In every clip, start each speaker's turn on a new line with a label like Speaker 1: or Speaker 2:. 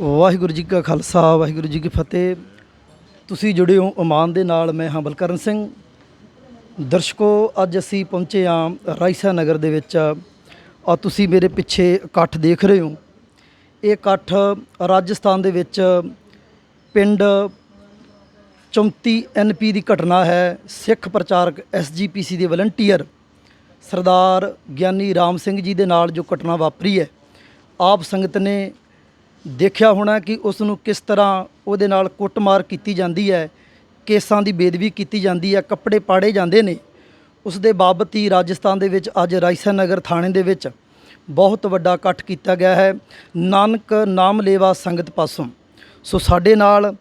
Speaker 1: ਵਾਹਿਗੁਰੂ ਜੀ ਕਾ ਖਾਲਸਾ, ਵਾਹਿਗੁਰੂ ਜੀ ਕੀ ਫਤਿਹ। ਤੁਸੀਂ ਜੁੜੇ ਹੋ ਇਮਾਨ ਦੇ ਨਾਲ, ਮੈਂ ਹਾਂ ਬਲਕਰਨ ਸਿੰਘ। ਦਰਸ਼ਕੋ, ਅੱਜ ਅਸੀਂ ਪਹੁੰਚੇ ਹਾਂ ਰਾਈਸਾ ਨਗਰ ਦੇ ਵਿੱਚ। ਆ ਤੁਸੀਂ ਮੇਰੇ ਪਿੱਛੇ ਇਕੱਠ ਦੇਖ ਰਹੇ ਹੋ। ਇਹ ਇਕੱਠ ਰਾਜਸਥਾਨ ਦੇ ਵਿੱਚ ਪਿੰਡ 34 ਐਨਪੀ ਦੀ ਘਟਨਾ ਹੈ। ਸਿੱਖ ਪ੍ਰਚਾਰਕ ਐਸਜੀਪੀਸੀ ਦੇ ਵਲੰਟੀਅਰ ਸਰਦਾਰ ਗਿਆਨੀ ਰਾਮ ਸਿੰਘ ਜੀ ਦੇ ਨਾਲ ਜੋ ਘਟਨਾ ਵਾਪਰੀ ਹੈ। ਆਪ ਸੰਗਤ ਨੇ ਦੇਖਿਆ ਹੋਣਾ ਕਿ ਉਸ ਨੂੰ ਕਿਸ ਤਰ੍ਹਾਂ ਉਹਦੇ ਨਾਲ ਕੁੱਟਮਾਰ ਕੀਤੀ ਜਾਂਦੀ ਹੈ, ਕੇਸਾਂ ਦੀ ਬੇਦਬੀ ਕੀਤੀ ਜਾਂਦੀ ਹੈ, ਕੱਪੜੇ ਪਾੜੇ ਜਾਂਦੇ ਨੇ। ਉਸ ਦੇ ਬਾਬਤ ਹੀ ਰਾਜਸਥਾਨ ਦੇ ਵਿੱਚ ਅੱਜ ਰਾਈਸਾ ਨਗਰ ਥਾਣੇ ਦੇ ਵਿੱਚ ਬਹੁਤ ਵੱਡਾ ਇਕੱਠ ਕੀਤਾ ਗਿਆ ਹੈ। ਨਾਨਕ ਨਾਮ ਲੇਵਾ ਸੰਗਤ ਪਾਸੋਂ। ਸੋ ਸਾਡੇ ਨਾਲ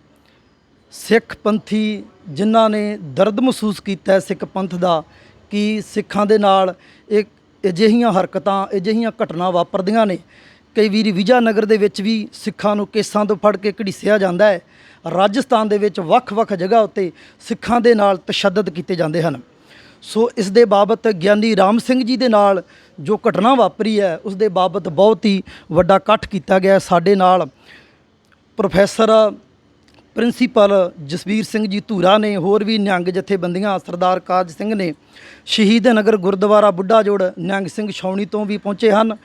Speaker 1: ਸਿੱਖ ਪੰਥੀ ਜਿਨ੍ਹਾਂ ਨੇ ਦਰਦ ਮਹਿਸੂਸ ਕੀਤਾ ਸਿੱਖ ਪੰਥ ਦਾ, ਕਿ ਸਿੱਖਾਂ ਦੇ ਨਾਲ ਇੱਕ ਅਜਿਹੀਆਂ ਹਰਕਤਾਂ, ਅਜਿਹੀਆਂ ਘਟਨਾ ਵਾਪਰਦੀਆਂ ਨੇ। ਕਈ ਵਾਰੀ ਵਿਜਾ ਨਗਰ ਦੇ ਵਿੱਚ ਵੀ ਸਿੱਖਾਂ ਨੂੰ ਕੇਸਾਂ ਤੋਂ ਫੜ ਕੇ ਘੜੀਸਿਆ ਜਾਂਦਾ ਹੈ। ਰਾਜਸਥਾਨ ਦੇ ਵਿੱਚ ਵੱਖ-ਵੱਖ ਜਗ੍ਹਾ ਉੱਤੇ ਸਿੱਖਾਂ ਦੇ ਨਾਲ ਤਸ਼ੱਦਦ ਕੀਤੇ ਜਾਂਦੇ ਹਨ। ਸੋ ਇਸ ਦੇ ਬਾਬਤ ਗਿਆਨੀ ਰਾਮ ਸਿੰਘ ਜੀ ਦੇ ਨਾਲ ਜੋ ਘਟਨਾ ਵਾਪਰੀ ਹੈ, ਉਸ ਦੇ ਬਾਬਤ ਬਹੁਤ ਹੀ ਵੱਡਾ ਇਕੱਠ ਕੀਤਾ ਗਿਆ ਸਾਡੇ ਨਾਲ। ਪ੍ਰੋਫੈਸਰ ਪ੍ਰਿੰਸੀਪਲ ਜਸਵੀਰ ਸਿੰਘ ਜੀ ਧੂਰਾ ਨੇ, ਹੋਰ ਵੀ ਨਿਹੰਗ ਜਥੇਬੰਦੀਆਂ ਸਰਦਾਰ ਕਾਜ ਸਿੰਘ ਨੇ, ਸ਼ਹੀਦ ਨਗਰ ਗੁਰਦੁਆਰਾ ਬੁੱਢਾ ਜੋੜ ਨਿਹੰਗ ਸਿੰਘ ਛਾਉਣੀ ਤੋਂ ਵੀ ਪਹੁੰਚੇ ਹਨ।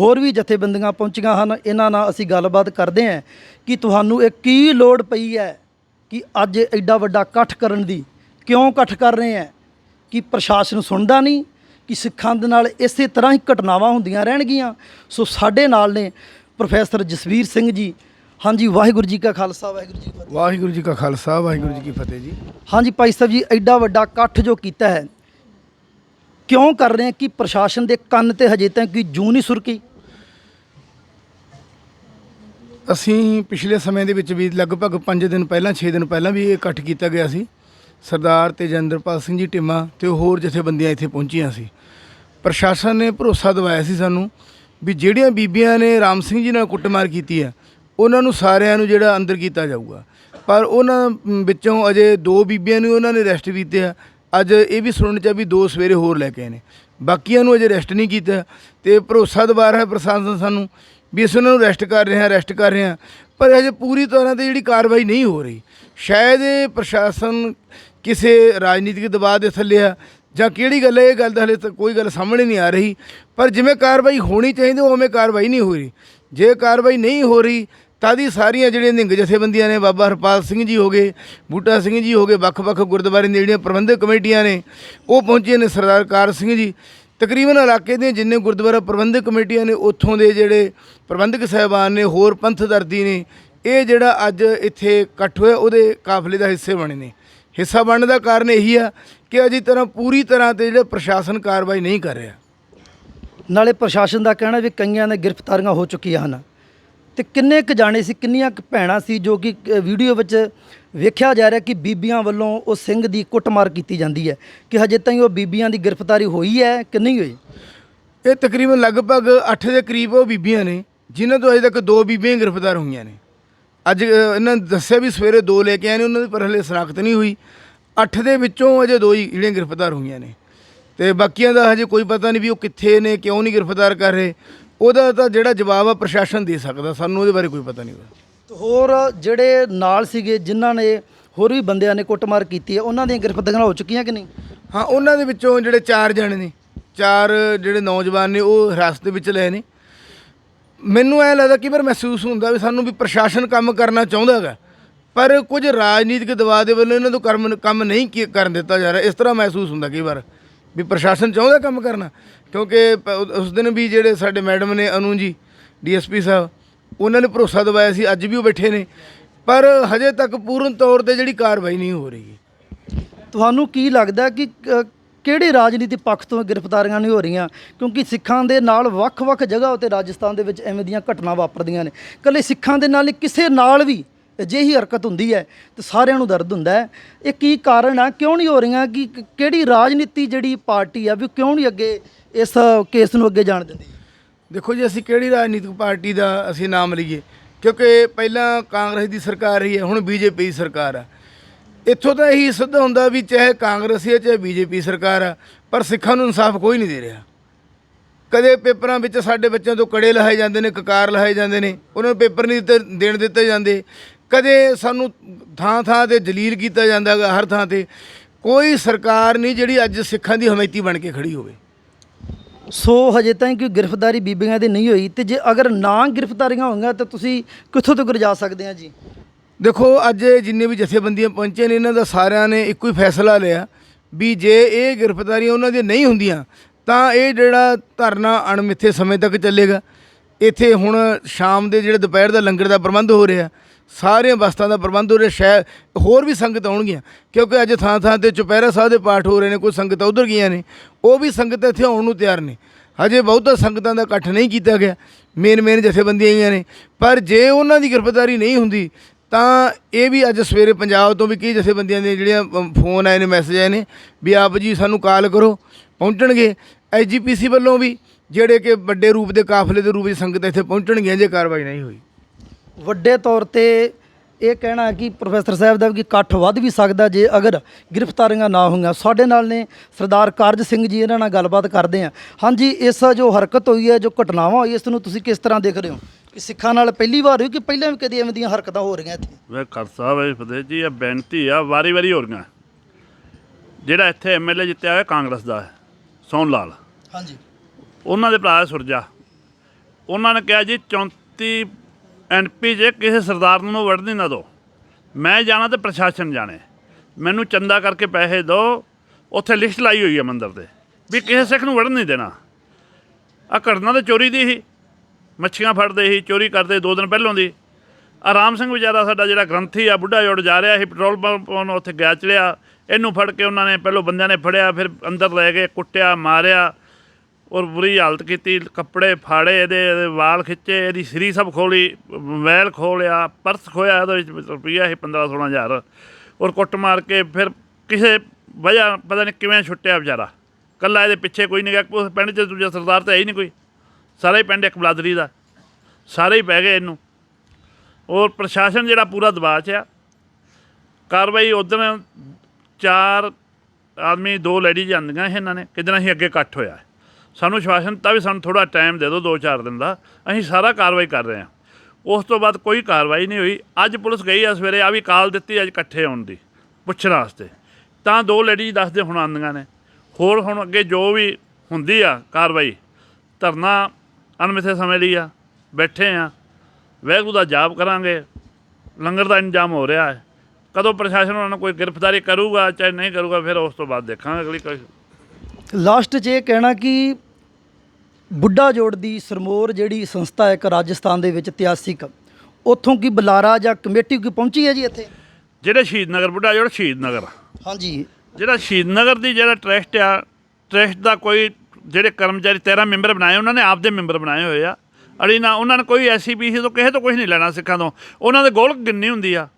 Speaker 1: ਹੋਰ ਵੀ ਜਥੇਬੰਦੀਆਂ ਪਹੁੰਚੀਆਂ ਹਨ। ਇਹਨਾਂ ਨਾਲ ਅਸੀਂ ਗੱਲਬਾਤ ਕਰਦੇ ਹਾਂ ਕਿ ਤੁਹਾਨੂੰ ਇਹ ਕੀ ਲੋੜ ਪਈ ਹੈ ਕਿ ਅੱਜ ਐਡਾ ਵੱਡਾ ਇਕੱਠ ਕਰਨ ਦੀ? ਕਿਉਂ ਇਕੱਠ ਕਰ ਰਹੇ ਹੈ? ਕਿ ਪ੍ਰਸ਼ਾਸਨ ਸੁਣਦਾ ਨਹੀਂ? ਕਿ ਸਿੱਖਾਂ ਦੇ ਨਾਲ ਇਸੇ ਤਰ੍ਹਾਂ ਹੀ ਘਟਨਾਵਾਂ ਹੁੰਦੀਆਂ ਰਹਿਣਗੀਆਂ? ਸੋ ਸਾਡੇ ਨਾਲ ਨੇ ਪ੍ਰੋਫੈਸਰ ਜਸਵੀਰ ਸਿੰਘ ਜੀ ਹਾਂਜੀ ਵਾਹਿਗੁਰੂ ਜੀ ਕਾ ਖਾਲਸਾ ਵਾਹਿਗੁਰੂ ਜੀ ਕੀ ਫਤਿਹ।
Speaker 2: ਵਾਹਿਗੁਰੂ ਜੀ ਕਾ ਖਾਲਸਾ ਵਾਹਿਗੁਰੂ ਜੀ ਕੀ ਫਤਿਹ ਜੀ।
Speaker 1: ਹਾਂਜੀ ਭਾਈ ਸਾਹਿਬ ਜੀ ਐਡਾ ਵੱਡਾ ਇਕੱਠ ਜੋ ਕੀਤਾ ਹੈ ਕਿਉਂ ਕਰ ਰਹੇ ਹੈ ਕਿ ਪ੍ਰਸ਼ਾਸਨ ਦੇ ਕੰਨ ਤੇ ਹਜੇ ਤੱਕ ਕੋਈ ਜੂ ਨਹੀਂ ਸੁਰਕੀ?
Speaker 2: ਅਸੀਂ ਪਿਛਲੇ ਸਮੇਂ ਦੇ ਵਿੱਚ ਵੀ ਲਗਭਗ 5 ਦਿਨ ਪਹਿਲਾਂ 6 ਦਿਨ ਪਹਿਲਾਂ ਵੀ ਇਹ ਇਕੱਠ ਕੀਤਾ ਗਿਆ ਸੀ। ਸਰਦਾਰ ਤੇਜਿੰਦਰਪਾਲ ਸਿੰਘ ਜੀ ਟਿਮਾ ਤੇ ਹੋਰ ਜਥੇਬੰਦੀਆਂ ਇੱਥੇ ਪਹੁੰਚੀਆਂ ਸੀ। ਪ੍ਰਸ਼ਾਸਨ ਨੇ ਭਰੋਸਾ ਦਿਵਾਇਆ ਸੀ ਸਾਨੂੰ ਵੀ ਜਿਹੜੀਆਂ ਬੀਬੀਆਂ ਨੇ ਰਾਮ ਸਿੰਘ ਜੀ ਨਾਲ ਕੁੱਟਮਾਰ ਕੀਤੀ ਹੈ ਉਹਨਾਂ ਨੂੰ ਸਾਰਿਆਂ ਨੂੰ ਜਿਹੜਾ ਅੰਦਰ ਕੀਤਾ ਜਾਊਗਾ। ਪਰ ਉਹਨਾਂ ਵਿੱਚੋਂ ਅਜੇ ਦੋ ਬੀਬੀਆਂ ਨੂੰ ਉਹਨਾਂ ਨੇ ਰੈਸਟ ਕੀਤੇ ਆ ਅੱਜ ਇਹ ਵੀ ਸੁਣਨ ਚ ਆ ਵੀ ਦੋ ਸਵੇਰੇ ਹੋਰ ਲੈ ਕੇ ਆਏ ਨੇ। ਬਾਕੀਆਂ ਨੂੰ ਅਜੇ ਰੈਸਟ ਨਹੀਂ ਕੀਤਾ ਤੇ ਭਰੋਸਾ ਦਿਵਾ ਰਿਹਾ ਪ੍ਰਸ਼ਾਸਨ ਸਾਨੂੰ ਵੀ ਅਸੀਂ ਉਹਨਾਂ ਨੂੰ ਰੈਸਟ ਕਰ ਰਹੇ ਹਾਂ ਰੈਸਟ ਕਰ ਰਹੇ ਹਾਂ। ਪਰ ਅਜੇ ਪੂਰੀ ਤਰ੍ਹਾਂ ਤੇ ਜਿਹੜੀ ਕਾਰਵਾਈ ਨਹੀਂ ਹੋ ਰਹੀ। ਸ਼ਾਇਦ ਇਹ ਪ੍ਰਸ਼ਾਸਨ ਕਿਸੇ ਰਾਜਨੀਤਿਕ ਦਬਾਅ ਦੇ ਥੱਲੇ ਆ ਜਾਂ ਕਿਹੜੀ ਗੱਲ ਹੈ, ਇਹ ਗੱਲ ਤਾਂ ਹਲੇ ਤੱਕ ਕੋਈ ਗੱਲ ਸਾਹਮਣੇ ਨਹੀਂ ਆ ਰਹੀ। ਪਰ ਜਿਵੇਂ ਕਾਰਵਾਈ ਹੋਣੀ ਚਾਹੀਦੀ, ਉਵੇਂ ਕਾਰਵਾਈ ਨਹੀਂ ਹੋ ਰਹੀ। ਜੇ ਕਾਰਵਾਈ ਨਹੀਂ ਹੋ ਰਹੀ ਤਾਂ ਦੀ ਸਾਰੀਆਂ ਜਿਹੜੀਆਂ ਨਿੰਗ ਜਥੇਬੰਦੀਆਂ ਨੇ, ਬਾਬਾ ਹਰਪਾਲ ਸਿੰਘ ਜੀ ਹੋ ਗਏ, ਬੂਟਾ ਸਿੰਘ ਜੀ ਹੋ ਗਏ, ਵੱਖ-ਵੱਖ ਗੁਰਦੁਆਰੇ ਦੀਆਂ ਜਿਹੜੀਆਂ ਪ੍ਰਬੰਧਕ ਕਮੇਟੀਆਂ ਨੇ, ਉਹ ਪਹੁੰਚੇ ਨੇ ਸਰਦਾਰ ਕਾਰ ਸਿੰਘ ਜੀ। ਤਕਰੀਬਨ ਇਲਾਕੇ ਦੀਆਂ ਜਿੰਨੇ ਗੁਰਦੁਆਰਾ ਪ੍ਰਬੰਧਕ ਕਮੇਟੀਆਂ ਨੇ, ਉੱਥੋਂ ਦੇ ਜਿਹੜੇ ਪ੍ਰਬੰਧਕ ਸਹਿਬਾਨ ਨੇ, ਹੋਰ ਪੰਥ ਦਰਦੀ ਨੇ, ਇਹ ਜਿਹੜਾ ਅੱਜ ਇੱਥੇ ਇਕੱਠ ਹੋਇਆ, ਉਹਦੇ ਕਾਫਲੇ ਦਾ ਹਿੱਸੇ ਬਣੇ ਨੇ। ਹਿੱਸਾ ਬਣਨ ਦਾ ਕਾਰਨ ਇਹੀ ਆ ਕਿ ਅਜੇ ਤਰ੍ਹਾਂ ਪੂਰੀ ਤਰ੍ਹਾਂ ਤੇ ਜਿਹੜਾ ਪ੍ਰਸ਼ਾਸਨ ਕਾਰਵਾਈ ਨਹੀਂ ਕਰ ਰਿਹਾ।
Speaker 1: ਨਾਲੇ ਪ੍ਰਸ਼ਾਸਨ ਦਾ ਕਹਿਣਾ ਵੀ ਕਈਆਂ ਨੇ ਗ੍ਰਿਫਤਾਰੀਆਂ ਹੋ ਚੁੱਕੀਆਂ ਹਨ। ਤੇ ਕਿੰਨੇ ਕੁ ਜਾਣੇ ਸੀ, ਕਿੰਨੀਆਂ ਕੁ ਭੈਣਾਂ ਸੀ ਜੋ ਕਿ ਵੀਡੀਓ ਵਿੱਚ ਵੇਖਿਆ ਜਾ ਰਿਹਾ ਕਿ ਬੀਬੀਆਂ ਵੱਲੋਂ ਉਹ ਸਿੰਘ ਦੀ ਕੁੱਟਮਾਰ ਕੀਤੀ ਜਾਂਦੀ ਹੈ। ਕਿ ਹਜੇ ਤਾਈਂ ਉਹ ਬੀਬੀਆਂ ਦੀ ਗ੍ਰਿਫਤਾਰੀ ਹੋਈ ਹੈ ਕਿ ਨਹੀਂ ਹੋਈ?
Speaker 2: ਇਹ ਤਕਰੀਬਨ ਲਗਭਗ 8 ਦੇ ਕਰੀਬ ਉਹ ਬੀਬੀਆਂ ਨੇ, ਜਿਨ੍ਹਾਂ ਤੋਂ ਅਜੇ ਤੱਕ ਦੋ ਬੀਬੀਆਂ ਹੀ ਗ੍ਰਿਫਤਾਰ ਹੋਈਆਂ ਨੇ। ਅੱਜ ਇਹਨਾਂ ਨੇ ਦੱਸਿਆ ਵੀ ਸਵੇਰੇ ਦੋ ਲੈ ਕੇ ਆਏ ਨੇ, ਉਹਨਾਂ ਦੀ ਪਰ ਹਲੇ ਸ਼ਨਾਖਤ ਨਹੀਂ ਹੋਈ। 8 ਦੇ ਵਿੱਚੋਂ ਅਜੇ ਦੋ ਹੀ ਜਿਹੜੀਆਂ ਗ੍ਰਿਫਤਾਰ ਹੋਈਆਂ ਨੇ। ਤੇ ਬਾਕੀਆਂ ਦਾ ਹਜੇ ਕੋਈ ਪਤਾ ਨਹੀਂ ਵੀ ਉਹ ਕਿੱਥੇ ਨੇ, ਕਿਉਂ ਨਹੀਂ ਗ੍ਰਿਫਤਾਰ ਕਰ ਰਹੇ। ਉਹਦਾ ਤਾਂ ਜਿਹੜਾ ਜਵਾਬ ਆ ਪ੍ਰਸ਼ਾਸਨ ਦੇ ਸਕਦਾ ਸਾਨੂੰ ਉਹਦੇ ਬਾਰੇ ਕੋਈ ਪਤਾ ਨਹੀਂ
Speaker 1: ਤੇ ਹੋਰ ਜਿਹੜੇ ਨਾਲ ਸੀਗੇ ਜਿਨ੍ਹਾਂ ਨੇ ਹੋਰ ਵੀ ਬੰਦਿਆਂ ਨੇ ਕੁੱਟਮਾਰ ਕੀਤੀ ਹੈ ਉਹਨਾਂ ਦੀਆਂ ਗ੍ਰਿਫਤਾਰੀਆਂ ਹੋ ਚੁੱਕੀਆਂ ਕਿ ਨਹੀਂ?
Speaker 2: ਹਾਂ ਉਹਨਾਂ ਦੇ ਵਿੱਚੋਂ ਜਿਹੜੇ ਚਾਰ ਜਣੇ ਨੇ ਚਾਰ ਜਿਹੜੇ ਨੌਜਵਾਨ ਨੇ ਉਹ ਹਿਰਾਸਤ ਦੇ ਵਿੱਚ ਲਏ ਨੇ। ਮੈਨੂੰ ਐ ਲੱਗਦਾ ਕਿ ਵਾਰ ਮਹਿਸੂਸ ਹੁੰਦਾ ਵੀ ਸਾਨੂੰ ਵੀ ਪ੍ਰਸ਼ਾਸਨ ਕੰਮ ਕਰਨਾ ਚਾਹੁੰਦਾ ਹੈਗਾ। ਪਰ ਕੁਝ ਰਾਜਨੀਤਿਕ ਦਬਾਅ ਦੇ ਵੱਲੋਂ ਇਹਨਾਂ ਤੋਂ ਕੰਮ ਨਹੀਂ ਕਰਨ ਦਿੱਤਾ ਜਾ ਰਿਹਾ ਇਸ ਤਰ੍ਹਾਂ ਮਹਿਸੂਸ ਹੁੰਦਾ ਕਈ ਵਾਰ। ਵੀ ਪ੍ਰਸ਼ਾਸਨ ਚਾਹੁੰਦਾ ਕੰਮ ਕਰਨਾ, ਕਿਉਂਕਿ ਉਸ ਦਿਨ ਵੀ ਜਿਹੜੇ ਸਾਡੇ ਮੈਡਮ ਨੇ ਅਨੂ ਜੀ ਡੀਐਸਪੀ ਸਾਹਿਬ, ਉਹਨਾਂ ਨੇ ਭਰੋਸਾ ਦਿਵਾਇਆ ਸੀ, ਅੱਜ ਵੀ ਉਹ ਬੈਠੇ ਨੇ, ਪਰ ਹਜੇ ਤੱਕ ਪੂਰਨ ਤੌਰ ਤੇ ਜਿਹੜੀ ਕਾਰਵਾਈ ਨਹੀਂ ਹੋ ਰਹੀ।
Speaker 1: ਤੁਹਾਨੂੰ ਕੀ ਲੱਗਦਾ ਕਿ ਕਿਹੜੇ ਰਾਜਨੀਤਿਕ ਪੱਖ ਤੋਂ ਗ੍ਰਿਫਤਾਰੀਆਂ ਨਹੀਂ ਹੋ ਰਹੀਆਂ? ਕਿਉਂਕਿ ਸਿੱਖਾਂ ਦੇ ਨਾਲ ਵੱਖ-ਵੱਖ ਜਗ੍ਹਾ ਉੱਤੇ ਰਾਜਸਥਾਨ ਦੇ ਵਿੱਚ ਐਵੇਂ ਦੀਆਂ ਘਟਨਾ ਵਾਪਰਦੀਆਂ ਨੇ। ਕੱਲੇ ਸਿੱਖਾਂ ਦੇ ਨਾਲ ਕਿਸੇ ਨਾਲ ਵੀ ਅਜਿਹੀ ਹਰਕਤ ਹੁੰਦੀ ਹੈ ਤੇ ਸਾਰਿਆਂ ਨੂੰ ਦਰਦ ਹੁੰਦਾ ਹੈ। ਇਹ ਕੀ ਕਾਰਨ ਆ? ਕਿਉਂ ਨਹੀਂ ਹੋ ਰਹੀਆਂ? ਕਿ ਕਿਹੜੀ ਰਾਜਨੀਤੀ ਜਿਹੜੀ ਪਾਰਟੀ ਆ ਵੀ ਕਿਉਂ ਨਹੀਂ ਅੱਗੇ ਇਸ ਕੇਸ ਨੂੰ ਅੱਗੇ ਜਾਣ ਦਿੰਦੀ?
Speaker 2: ਦੇਖੋ ਜੀ, ਅਸੀਂ ਕਿਹੜੀ ਰਾਜਨੀਤਿਕ ਪਾਰਟੀ ਦਾ ਅਸੀਂ ਨਾਮ ਲਈਏ? ਕਿਉਂਕਿ ਪਹਿਲਾਂ ਕਾਂਗਰਸ ਦੀ ਸਰਕਾਰ ਰਹੀ ਹੈ, ਹੁਣ ਬੀਜੇਪੀ ਦੀ ਸਰਕਾਰ ਆ। ਇੱਥੋਂ ਤਾਂ ਇਹੀ ਸਿੱਧ ਹੁੰਦਾ ਵੀ ਚਾਹੇ ਕਾਂਗਰਸੀ ਹੈ ਚਾਹੇ ਬੀਜੇਪੀ ਸਰਕਾਰ ਆ, ਪਰ ਸਿੱਖਾਂ ਨੂੰ ਇਨਸਾਫ ਕੋਈ ਨਹੀਂ ਦੇ ਰਿਹਾ। ਕਦੇ ਪੇਪਰਾਂ ਵਿੱਚ ਸਾਡੇ ਬੱਚਿਆਂ ਤੋਂ ਕੜੇ ਲਹਾਏ ਜਾਂਦੇ ਨੇ, ਕਕਾਰ ਲਹਾਏ ਜਾਂਦੇ ਨੇ, ਉਹਨਾਂ ਨੂੰ ਪੇਪਰ ਨਹੀਂ ਦਿੱਤੇ ਦੇਣ ਦਿੱਤੇ ਜਾਂਦੇ। ਕਦੇ ਸਾਨੂੰ ਥਾਂ ਥਾਂ ਤੇ ਜਲੀਲ ਕੀਤਾ ਜਾਂਦਾ ਹੈਗਾ ਹਰ ਥਾਂ ਤੇ ਕੋਈ ਸਰਕਾਰ ਨਹੀਂ ਜਿਹੜੀ ਅੱਜ ਸਿੱਖਾਂ ਦੀ ਹਮਾਇਤੀ ਬਣ ਕੇ ਖੜੀ ਹੋਵੇ।
Speaker 1: ਸੋ ਹਜੇ ਤਾਈਂ ਕੋਈ ਗ੍ਰਿਫਤਾਰੀ ਬੀਬੀਆਂ ਦੀ ਨਹੀਂ ਹੋਈ ਤੇ ਜੇ ਅਗਰ ਨਾ ਗ੍ਰਿਫਤਾਰੀਆਂ ਹੋਈਆਂ ਤਾਂ ਤੁਸੀਂ ਕਿੱਥੋਂ ਤੱਕ ਜਾ ਸਕਦੇ ਆ ਜੀ?
Speaker 2: ਦੇਖੋ ਅੱਜ ਜਿੰਨੇ ਵੀ ਜਥੇਬੰਦੀਆਂ ਪਹੁੰਚੇ ਨੇ ਇਹਨਾਂ ਦਾ ਸਾਰਿਆਂ ਨੇ ਇੱਕੋ ਹੀ ਫੈਸਲਾ ਲਿਆ ਵੀ ਜੇ ਇਹ ਗ੍ਰਿਫਤਾਰੀਆਂ ਉਹਨਾਂ ਦੀਆਂ ਨਹੀਂ ਹੁੰਦੀਆਂ ਤਾਂ ਇਹ ਜਿਹੜਾ ਧਰਨਾ ਅਣਮਿੱਥੇ ਸਮੇਂ ਤੱਕ ਚੱਲੇਗਾ। ਇੱਥੇ ਹੁਣ ਸ਼ਾਮ ਦੇ ਜਿਹੜੇ ਦੁਪਹਿਰ ਦਾ ਲੰਗਰ ਦਾ ਪ੍ਰਬੰਧ ਹੋ ਰਿਹਾ ਸਾਰੀਆਂ ਵਸਤਾਂ ਦਾ ਪ੍ਰਬੰਧ ਹੋ ਰਿਹਾ ਸ਼ਾਇਦ ਹੋਰ ਵੀ ਸੰਗਤ ਆਉਣਗੀਆਂ ਕਿਉਂਕਿ ਅੱਜ ਥਾਂ ਥਾਂ ਤੇ ਚੁਪਹਿਰਾ ਸਾਹਿਬ ਦੇ ਪਾਠ ਹੋ ਰਹੇ ਨੇ, ਕੋਈ ਸੰਗਤਾਂ ਉਧਰ ਗਈਆਂ ਨੇ, ਉਹ ਵੀ ਸੰਗਤ ਇੱਥੇ ਆਉਣ ਨੂੰ ਤਿਆਰ ਨੇ। ਹਜੇ ਬਹੁਤਾ ਸੰਗਤਾਂ ਦਾ ਇਕੱਠ ਨਹੀਂ ਕੀਤਾ ਗਿਆ, ਮੇਨ ਮੇਨ ਜਥੇਬੰਦੀਆਂ ਆਈਆਂ ਨੇ। ਪਰ ਜੇ ਉਹਨਾਂ ਦੀ ਗ੍ਰਿਫਤਾਰੀ ਨਹੀਂ ਹੁੰਦੀ, ਤਾਂ ਇਹ ਵੀ ਅੱਜ ਸਵੇਰੇ ਪੰਜਾਬ ਤੋਂ ਵੀ ਕਈ ਜਥੇਬੰਦੀਆਂ ਦੇ ਜਿਹੜੀਆਂ ਫੋਨ ਆਏ ਨੇ, ਮੈਸੇਜ ਆਏ ਨੇ ਵੀ ਆਪ ਜੀ ਸਾਨੂੰ ਕਾਲ ਕਰੋ, ਪਹੁੰਚਣਗੇ। ਐਸਜੀਪੀਸੀ ਵੱਲੋਂ ਵੀ ਜਿਹੜੇ ਕਿ ਵੱਡੇ ਰੂਪ ਦੇ ਕਾਫਲੇ ਦੇ ਰੂਪ ਵਿੱਚ ਸੰਗਤ ਇੱਥੇ ਪਹੁੰਚਣਗੀਆਂ, ਜੇ ਕਾਰਵਾਈ ਨਹੀਂ ਹੋਈ।
Speaker 1: ਵੱਡੇ ਤੌਰ ਤੇ ਇਹ ਕਹਿਣਾ ਕਿ ਪ੍ਰੋਫੈਸਰ ਸਾਹਿਬ ਦਾ ਵੀ ਕਿ ਇਕੱਠ ਵੱਧ ਵੀ ਸਕਦਾ ਜੇ ਅਗਰ ਗ੍ਰਿਫਤਾਰੀਆਂ ਨਾ ਹੋਈਆਂ। ਸਾਡੇ ਨਾਲ ਨੇ ਸਰਦਾਰ ਕਾਰਜ ਸਿੰਘ ਜੀ ਇਹਨਾਂ ਨਾਲ ਗੱਲਬਾਤ ਕਰਦੇ ਆ ਹਾਂਜੀ ਇਸ ਜੋ ਹਰਕਤ ਹੋਈ ਹੈ ਜੋ ਘਟਨਾਵਾਂ ਹੋਈ ਇਸ ਨੂੰ ਤੁਸੀਂ ਕਿਸ ਤਰ੍ਹਾਂ ਦੇਖ ਰਹੇ ਹੋ? ਕਿ ਸਿੱਖਾਂ ਨਾਲ ਪਹਿਲੀ ਵਾਰ ਹੋਈ ਕਿ ਪਹਿਲਾਂ ਵੀ ਕਦੀ ਐਵੇਂ ਦੀਆਂ ਹਰਕਤਾਂ ਹੋ ਰਹੀਆਂ ਇੱਥੇ?
Speaker 3: ਵੇ ਖਰਸਾ ਵੇ ਫਤਿਹ ਜੀ ਇਹ ਬੇਨਤੀ ਆ ਵਾਰੀ ਵਾਰੀ ਹੋ ਰਹੀਆਂ। ਜਿਹੜਾ ਇੱਥੇ ਐਮਐਲਏ ਜਿੱਤਿਆ ਹੋਇਆ ਕਾਂਗਰਸ ਦਾ ਸੋਹਣ ਲਾਲ
Speaker 1: ਹਾਂਜੀ।
Speaker 3: ਉਹਨਾਂ ਦੇ ਭਰਾ ਸੁਰਜਾ। ਉਹਨਾਂ ਨੇ ਕਿਹਾ ਜੀ 34 ਐਨਪੀ ਜੇ ਕਿਸੇ ਸਰਦਾਰ ਨੂੰ ਵੜਨੀ ਨਾ ਦਿਓ ਮੈਂ ਜਾਣਾ ਤੇ ਪ੍ਰਸ਼ਾਸਨ ਜਾਣੇ। ਮੈਨੂੰ ਚੰਦਾ ਕਰਕੇ ਪੈਸੇ ਦਿਓ ਉੱਥੇ ਲਿਸਟ ਲਾਈ ਹੋਈ ਹੈ ਮੰਦਰ ਤੇ ਵੀ ਕਿਸੇ ਸਿੱਖ ਨੂੰ ਵੜਨ ਨਹੀਂ ਦੇਣਾ। ਆ ਘਟਨਾ ਤੇ ਚੋਰੀ ਦੀ ਸੀ। ਮੱਛੀਆਂ ਫੜਦੇ ਸੀ, ਚੋਰੀ ਕਰਦੇ ਦੋ ਦਿਨ ਪਹਿਲਾਂ ਦੀ। ਆਰਾਮ ਸਿੰਘ ਵਿਚਾਰਾ ਸਾਡਾ ਜਿਹੜਾ ਗ੍ਰੰਥੀ ਆ, ਬੁੱਢਾ ਜੋੜ ਜਾ ਰਿਹਾ ਸੀ, ਪੈਟਰੋਲ ਪੰਪ ਉਹਨੂੰ ਉੱਥੇ ਗਿਆ ਚੜਿਆ ਇਹਨੂੰ ਫੜ ਕੇ ਉਹਨਾਂ ਨੇ, ਪਹਿਲਾਂ ਬੰਦਿਆਂ ਨੇ ਫੜਿਆ, ਫਿਰ ਅੰਦਰ ਲੈ ਗਏ, ਕੁੱਟਿਆ, ਮਾਰਿਆ। ਔਰ ਬੁਰੀ ਹਾਲਤ ਕੀਤੀ, ਕੱਪੜੇ ਫਾੜੇ ਇਹਦੇ ਇਹਦੇ ਵਾਲ ਖਿੱਚੇ, ਇਹਦੀ ਸਰੀ ਸਭ ਖੋਲੀ ਮੋਬਾਈਲ ਖੋਲਿਆ, ਪਰਸ ਖੋਇਆ ਇਹਦੇ ਵਿੱਚ ਰੁਪਈਆ ਸੀ 15 16 ਹਜ਼ਾਰ। ਔਰ ਕੁੱਟ ਮਾਰ ਕੇ ਫਿਰ ਕਿਸੇ ਵਜ੍ਹਾ ਪਤਾ ਨਹੀਂ ਕਿਵੇਂ ਛੁੱਟਿਆ ਵਿਚਾਰਾ। ਕੱਲਾ ਇਹਦੇ ਪਿੱਛੇ ਕੋਈ ਨਹੀਂ ਗਿਆ ਉਸ ਪਿੰਡ 'ਚ ਦੂਜਾ ਸਰਦਾਰ ਤਾਂ ਹੈ ਹੀ ਨਹੀਂ ਕੋਈ। ਸਾਰਾ ਹੀ ਪਿੰਡ ਇੱਕ ਬਲਾਦਰੀ ਦਾ। ਸਾਰੇ ਹੀ ਪੈ ਗਏ ਇਹਨੂੰ। ਔਰ ਪ੍ਰਸ਼ਾਸਨ ਜਿਹੜਾ ਪੂਰਾ ਦਬਾਅ 'ਚ ਆ। ਕਾਰਵਾਈ ਉਦੋਂ ਚਾਰ ਆਦਮੀ, ਦੋ ਲੇਡੀਜ਼ ਜਾਂਦੀਆਂ ਸੀ ਇਹਨਾਂ ਨੇ ਕਿਦਣ ਅਸੀਂ ਅੱਗੇ ਇਕੱਠ ਹੋਇਆ। ਸਾਨੂੰ ਸ਼ਾਸਨ ਦਿੱਤਾ ਵੀ ਸਾਨੂੰ ਥੋੜਾ ਟਾਈਮ ਦੇ ਦਿਓ, ਦੋ ਚਾਰ ਦਿਨ ਦਾ। ਅਸੀਂ ਸਾਰਾ ਕਾਰਵਾਈ ਕਰ ਰਹੇ ਹਾਂ। ਉਸ ਤੋਂ ਬਾਅਦ ਕੋਈ ਕਾਰਵਾਈ ਨਹੀਂ ਹੋਈ। ਅੱਜ ਪੁਲਿਸ ਗਈ ਆ ਸਵੇਰੇ, ਆ ਵੀ ਕਾਲ ਦਿੱਤੀ ਅੱਜ ਇਕੱਠੇ ਹੋਣ ਦੀ, ਪੁੱਛਣ ਵਾਸਤੇ। ਤਾਂ ਦੋ ਲੇਡੀਜ਼ ਦੱਸਦੇ ਹੁਣ ਆਂਦੀਆਂ ਨੇ। ਹੋਰ ਹੁਣ ਅੱਗੇ ਜੋ ਵੀ ਹੁੰਦੀ ਆ ਕਾਰਵਾਈ, ਧਰਨਾ ਅਣਮਿੱਥੇ ਸਮੇਂ ਲਈ ਆ, ਬੈਠੇ ਆ। ਵੈਗੂ ਦਾ ਜਾਪ ਕਰਾਂਗੇ। ਲੰਗਰ ਦਾ ਇੰਤਜ਼ਾਮ ਹੋ ਰਿਹਾ ਹੈ। ਕਦੋਂ ਪ੍ਰਸ਼ਾਸਨ ਉਹਨਾਂ ਨੂੰ ਕੋਈ ਗ੍ਰਿਫਤਾਰੀ ਕਰੂਗਾ, ਚਾਹੇ ਨਹੀਂ ਕਰੂਗਾ, ਫਿਰ ਉਸ ਤੋਂ ਬਾਅਦ ਦੇਖਾਂਗੇ ਅਗਲੀ ਕੋਈ।
Speaker 1: ਲਾਸਟ 'ਚ ਇਹ ਕਹਿਣਾ ਕਿ ਬੁੱਢਾ ਜੋੜ ਦੀ ਸਰਮੋਰ ਜਿਹੜੀ ਸੰਸਥਾ ਹੈ ਇੱਕ ਰਾਜਸਥਾਨ ਦੇ ਵਿੱਚ ਇਤਿਹਾਸਿਕ ਉੱਥੋਂ ਕੀ ਬੁਲਾਰਾ ਜਾਂ ਕਮੇਟੀ ਕੋਈ ਪਹੁੰਚੀ ਹੈ ਜੀ ਇੱਥੇ?
Speaker 3: ਜਿਹੜੇ ਸ਼ਹੀਦ ਨਗਰ ਬੁੱਢਾ ਜੋੜ ਸ਼ਹੀਦ ਨਗਰ।
Speaker 1: ਹਾਂਜੀ।
Speaker 3: ਜਿਹੜਾ ਸ਼ਹੀਦ ਨਗਰ ਦੀ ਜਿਹੜਾ ਟਰਸਟ ਆ ਟਰਸਟ ਦਾ ਕੋਈ ਜਿਹੜੇ ਕਰਮਚਾਰੀ 13 ਮੈਂਬਰ ਬਣਾਏ ਉਹਨਾਂ ਨੇ ਆਪਦੇ ਮੈਂਬਰ ਬਣਾਏ ਹੋਏ ਆ। ਅੜੀ ਨਾ ਉਹਨਾਂ ਨੇ ਕੋਈ ਐਸਸੀਪੀਸੀ ਤੋਂ ਕਿਸੇ ਤੋਂ ਕੁਝ ਨਹੀਂ ਲੈਣਾ ਸਿੱਖਾਂ ਤੋਂ। ਉਹਨਾਂ ਦੇ ਗੋਲਕ ਗਿੰਨੀ ਹੁੰਦੀ ਆ?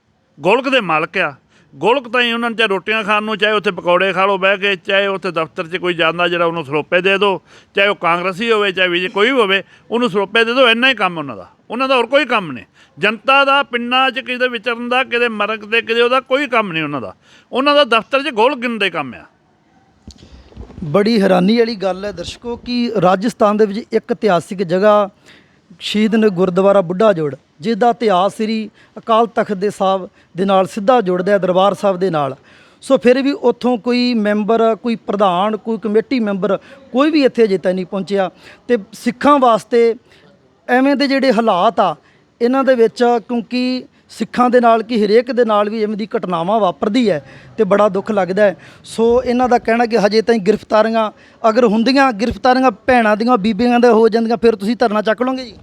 Speaker 3: ਗੋਲਕ ਦੇ ਮਾਲਕ ਆ। ਗੋਲਕ ਤਾਂ ਹੀ ਉਹਨਾਂ ਨੂੰ ਚਾਹੇ ਰੋਟੀਆਂ ਖਾਣ ਨੂੰ, ਚਾਹੇ ਉੱਥੇ ਪਕੌੜੇ ਖਾ ਲਓ, ਬਹਿ ਕੇ ਚਾਹੇ ਉੱਥੇ ਦਫ਼ਤਰ 'ਚ ਕੋਈ ਜਾਂਦਾ ਜਿਹੜਾ ਉਹਨੂੰ ਸਰੋਪੇ ਦੇ ਦਿਓ ਚਾਹੇ ਉਹ ਕਾਂਗਰਸੀ ਹੋਵੇ, ਚਾਹੇ ਵੀ ਕੋਈ ਵੀ ਹੋਵੇ, ਉਹਨੂੰ ਸਰੋਪੇ ਦੇ ਦਿਓ ਇੰਨਾ ਹੀ ਕੰਮ ਉਹਨਾਂ ਦਾ। ਉਹਨਾਂ ਦਾ ਹੋਰ ਕੋਈ ਕੰਮ ਨਹੀਂ। ਜਨਤਾ ਦਾ, ਪਿੰਡਾਂ 'ਚ ਕਿਸੇ ਵਿਚਰਨ ਦਾ, ਕਿਤੇ ਮਰਕ ਦੇ ਕਿਤੇ ਉਹਦਾ ਕੋਈ ਕੰਮ ਨਹੀਂ ਉਹਨਾਂ ਦਾ। ਉਹਨਾਂ ਦਾ ਦਫ਼ਤਰ 'ਚ ਗੋਲਕ ਗਿਣ ਦੇ ਕੰਮ ਆ।
Speaker 1: ਬੜੀ ਹੈਰਾਨੀ ਵਾਲੀ ਗੱਲ ਹੈ ਦਰਸ਼ਕੋ, ਕਿ ਰਾਜਸਥਾਨ ਦੇ ਵਿੱਚ ਇੱਕ ਇਤਿਹਾਸਿਕ ਜਗ੍ਹਾ ਸ਼ਹੀਦ ਨੇ ਗੁਰਦੁਆਰਾ ਬੁੱਢਾ ਜੋੜ ਜਿਸ ਦਾ ਇਤਿਹਾਸ ਸ੍ਰੀ ਅਕਾਲ ਤਖਤ ਦੇ ਸਾਹਿਬ ਦੇ ਨਾਲ ਸਿੱਧਾ ਜੁੜਦਾ ਹੈ ਦਰਬਾਰ ਸਾਹਿਬ ਦੇ ਨਾਲ। ਸੋ ਫਿਰ ਵੀ ਉੱਥੋਂ ਕੋਈ ਮੈਂਬਰ, ਕੋਈ ਪ੍ਰਧਾਨ, ਕੋਈ ਕਮੇਟੀ ਮੈਂਬਰ ਕੋਈ ਵੀ ਇੱਥੇ ਅਜੇ ਤੱਕ ਨਹੀਂ ਪਹੁੰਚਿਆ। ਤੇ ਸਿੱਖਾਂ ਵਾਸਤੇ ਐਵੇਂ ਦੇ ਜਿਹੜੇ ਹਾਲਾਤ ਆ, ਇਹਨਾਂ ਦੇ ਵਿੱਚ ਕਿਉਂਕਿ ਸਿੱਖਾਂ ਦੇ ਨਾਲ ਕਿ ਹਰੇਕ ਦੇ ਨਾਲ ਵੀ ਐਵੇਂ ਦੀ ਘਟਨਾਵਾਂ ਵਾਪਰਦੀ ਹੈ ਤੇ ਬੜਾ ਦੁੱਖ ਲੱਗਦਾ ਹੈ। ਸੋ ਇਹਨਾਂ ਦਾ ਕਹਿਣਾ ਕਿ ਹਜੇ ਤਾਈਂ ਗ੍ਰਿਫਤਾਰੀਆਂ ਅਗਰ ਹੁੰਦੀਆਂ ਗ੍ਰਿਫਤਾਰੀਆਂ ਭੈਣਾਂ ਦੀਆਂ ਬੀਬੀਆਂ ਦੇ ਹੋ ਜਾਂਦੀਆਂ ਫਿਰ ਤੁਸੀਂ ਧਰਨਾ ਚੱਕ ਲਓਗੇ ਜੀ?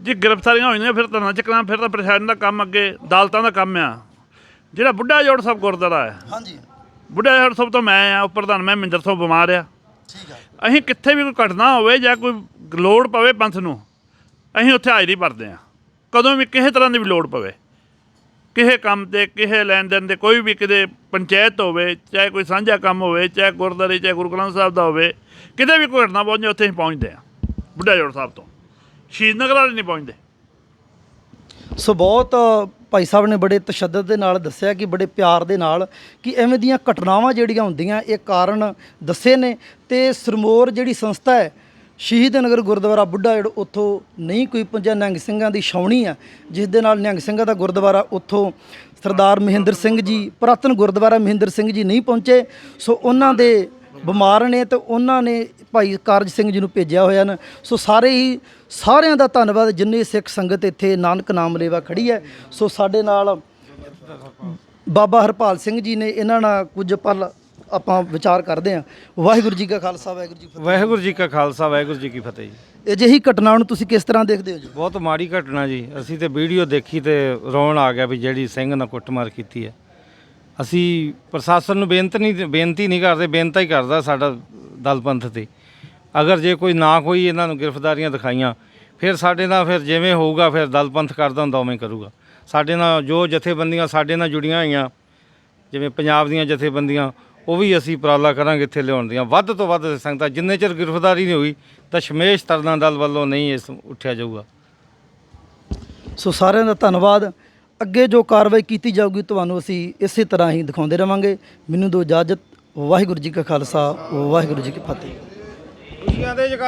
Speaker 3: ਜੇ ਗ੍ਰਿਫਤਾਰੀਆਂ ਹੋ ਜਾਂਦੀਆਂ ਫਿਰ ਧਰਨਾ ਚੱਕਣਾ ਫਿਰ ਤਾਂ ਪ੍ਰਸ਼ਾਸਨ ਦਾ ਕੰਮ ਅੱਗੇ ਅਦਾਲਤਾਂ ਦਾ ਕੰਮ ਆ। ਜਿਹੜਾ ਬੁੱਢਾ ਜੋੜ ਸਾਹਿਬ ਗੁਰਦੁਆਰਾ ਹੈ।
Speaker 1: ਹਾਂਜੀ।
Speaker 3: ਬੁੱਢਾ ਜੋੜ ਸਾਹਿਬ ਤੋਂ ਮੈਂ ਆ ਉੱਪਰ ਪ੍ਰਧਾਨ ਮੈਂ ਮਿੰਦਰ ਤੋਂ ਬਿਮਾਰ ਆ।
Speaker 1: ਠੀਕ ਹੈ
Speaker 3: ਅਸੀਂ ਕਿੱਥੇ ਵੀ ਕੋਈ ਘਟਨਾ ਹੋਵੇ ਜਾਂ ਕੋਈ ਲੋੜ ਪਵੇ ਪੰਥ ਨੂੰ ਅਸੀਂ ਉੱਥੇ ਹਾਜ਼ਰੀ ਭਰਦੇ ਆ। ਕਦੋਂ ਵੀ ਕਿਸੇ ਤਰ੍ਹਾਂ ਦੀ ਵੀ ਲੋੜ ਪਵੇ। ਕਿਸੇ ਕੰਮ ਤੇ, ਕਿਸੇ ਲੈਣ ਦੇਣ ਦੇ ਕੋਈ ਵੀ ਕਿਤੇ ਪੰਚਾਇਤ ਹੋਵੇ, ਚਾਹੇ ਕੋਈ ਸਾਂਝਾ ਕੰਮ ਹੋਵੇ, ਚਾਹੇ ਗੁਰਦੁਆਰੇ, ਚਾਹੇ ਗੁਰੂ ਗ੍ਰੰਥ ਸਾਹਿਬ ਦਾ ਹੋਵੇ, ਕਿਤੇ ਵੀ ਕੋਈ ਘਟਨਾ ਪਹੁੰਚੇ ਉੱਥੇ ਅਸੀਂ ਪਹੁੰਚਦੇ ਆ ਬੁੱਢਾ ਜੋੜ ਸਾਹਿਬ ਤੋਂ। ਸ਼ਹੀਦ ਨਗਰ ਵਾਲੇ ਨਹੀਂ ਪਹੁੰਚਦੇ।
Speaker 1: ਸੋ ਬਹੁਤ ਭਾਈ ਸਾਹਿਬ ਨੇ ਬੜੇ ਤਸ਼ੱਦਦ ਦੇ ਨਾਲ ਦੱਸਿਆ ਕਿ, ਬੜੇ ਪਿਆਰ ਦੇ ਨਾਲ ਕਿ ਐਵੇਂ ਦੀਆਂ ਘਟਨਾਵਾਂ ਜਿਹੜੀਆਂ ਹੁੰਦੀਆਂ, ਇਹ ਕਾਰਨ ਦੱਸੇ ਨੇ ਤੇ ਸਰਮੋਰ ਜਿਹੜੀ ਸੰਸਥਾ ਹੈ ਸ਼ਹੀਦ ਨਗਰ ਗੁਰਦੁਆਰਾ ਬੁੱਢਾ ਜਿਹੜਾ ਉੱਥੋਂ ਨਹੀਂ ਕੋਈ ਪਹੁੰਚਿਆ ਨਿਹੰਗ ਸਿੰਘਾਂ ਦੀ ਛਾਉਣੀ ਆ, ਜਿਸ ਦੇ ਨਾਲ ਨਿਹੰਗ ਸਿੰਘਾਂ ਦਾ ਗੁਰਦੁਆਰਾ ਉੱਥੋਂ ਸਰਦਾਰ ਮਹਿੰਦਰ ਸਿੰਘ ਜੀ, ਪੁਰਾਤਨ ਗੁਰਦੁਆਰਾ ਮਹਿੰਦਰ ਸਿੰਘ ਜੀ ਨਹੀਂ ਪਹੁੰਚੇ। ਸੋ ਉਹਨਾਂ ਦੇ ਬਿਮਾਰ ਨੇ ਤੇ ਉਹਨਾਂ ਨੇ ਭਾਈ ਕਾਰਜ ਸਿੰਘ ਜੀ ਨੂੰ ਭੇਜਿਆ ਹੋਇਆ ਨੇ। ਸੋ ਸਾਰੇ ਹੀ, ਸਾਰਿਆਂ ਦਾ ਧੰਨਵਾਦ, ਜਿੰਨੇ ਸਿੱਖ ਸੰਗਤ ਇੱਥੇ ਨਾਨਕ ਨਾਮ ਲੇਵਾ ਖੜੀ ਹੈ। ਸੋ ਸਾਡੇ ਨਾਲ ਬਾਬਾ ਹਰਪਾਲ ਸਿੰਘ ਜੀ ਨੇ ਇਹਨਾਂ ਨਾਲ ਕੁਝ ਪਲ ਆਪਾਂ ਵਿਚਾਰ ਕਰਦੇ ਹਾਂ। ਵਾਹਿਗੁਰੂ ਜੀ ਕਾ ਖਾਲਸਾ ਵਾਹਿਗੁਰੂ ਜੀ ਕੀ ਫਤਿਹ।
Speaker 4: ਵਾਹਿਗੁਰੂ ਜੀ ਕਾ ਖਾਲਸਾ ਵਾਹਿਗੁਰੂ ਜੀ ਕੀ ਫਤਿਹ ਜੀ।
Speaker 1: ਅਜਿਹੀ ਘਟਨਾ ਨੂੰ ਤੁਸੀਂ ਕਿਸ ਤਰ੍ਹਾਂ ਦੇਖਦੇ ਹੋ ਜੀ?
Speaker 4: ਬਹੁਤ ਮਾੜੀ ਘਟਨਾ ਜੀ। ਅਸੀਂ ਤੇ ਵੀਡੀਓ ਦੇਖੀ ਤੇ ਰੋਣ ਆ ਗਿਆ ਵੀ ਜਿਹੜੀ ਸਿੰਘ ਨਾਲ ਕੁੱਟਮਾਰ ਕੀਤੀ ਹੈ। ਅਸੀਂ ਪ੍ਰਸ਼ਾਸਨ ਨੂੰ ਬੇਨਤੀ ਨਹੀਂ ਬੇਨਤੀ ਨਹੀਂ ਕਰਦੇ ਬੇਨਤੀ ਹੀ ਕਰਦਾ ਸਾਡਾ ਦਲ ਪੰਥ ਤੇ। ਅਗਰ ਜੇ ਕੋਈ ਨਾ ਕੋਈ ਇਹਨਾਂ ਨੂੰ ਗ੍ਰਿਫਤਾਰੀਆਂ ਦਿਖਾਈਆਂ ਫਿਰ ਸਾਡੇ ਨਾਲ ਫਿਰ ਜਿਵੇਂ ਹੋਊਗਾ ਫਿਰ ਦਲ ਪੰਥ ਕਰਦਾ ਹੁੰਦਾ ਉਵੇਂ ਕਰੂਗਾ। ਸਾਡੇ ਨਾਲ ਜੋ ਜਥੇਬੰਦੀਆਂ ਸਾਡੇ ਨਾਲ ਜੁੜੀਆਂ ਹੋਈਆਂ ਜਿਵੇਂ ਪੰਜਾਬ ਦੀਆਂ ਜਥੇਬੰਦੀਆਂ ਉਹ ਵੀ ਅਸੀਂ ਉਪਰਾਲਾ ਕਰਾਂਗੇ ਇੱਥੇ ਲਿਆਉਣ ਦੀਆਂ। ਵੱਧ ਤੋਂ ਵੱਧ ਸੰਗਤਾਂ ਜਿੰਨੇ ਚਿਰ ਗ੍ਰਿਫਤਾਰੀ ਨਹੀਂ ਹੋਈ ਤਾਂ ਸ਼ਮੇਸ਼ ਤਰਨਾ ਦਲ ਵੱਲੋਂ ਨਹੀਂ ਇਸ ਉੱਠਿਆ ਜਾਊਗਾ।
Speaker 1: ਸੋ ਸਾਰਿਆਂ ਦਾ ਧੰਨਵਾਦ। ਅੱਗੇ ਜੋ ਕਾਰਵਾਈ ਕੀਤੀ ਜਾਊਗੀ ਤੁਹਾਨੂੰ ਅਸੀਂ ਇਸੇ ਤਰ੍ਹਾਂ ਹੀ ਦਿਖਾਉਂਦੇ ਰਵਾਂਗੇ। ਮੈਨੂੰ ਦਿਓ ਇਜਾਜ਼ਤ। ਵਾਹਿਗੁਰੂ ਜੀ ਕਾ ਖਾਲਸਾ ਵਾਹਿਗੁਰੂ ਜੀ ਕੀ ਫਤਿਹ।
Speaker 4: ਖੁਸ਼ੀਆਂ ਦੇ ਜਗਾ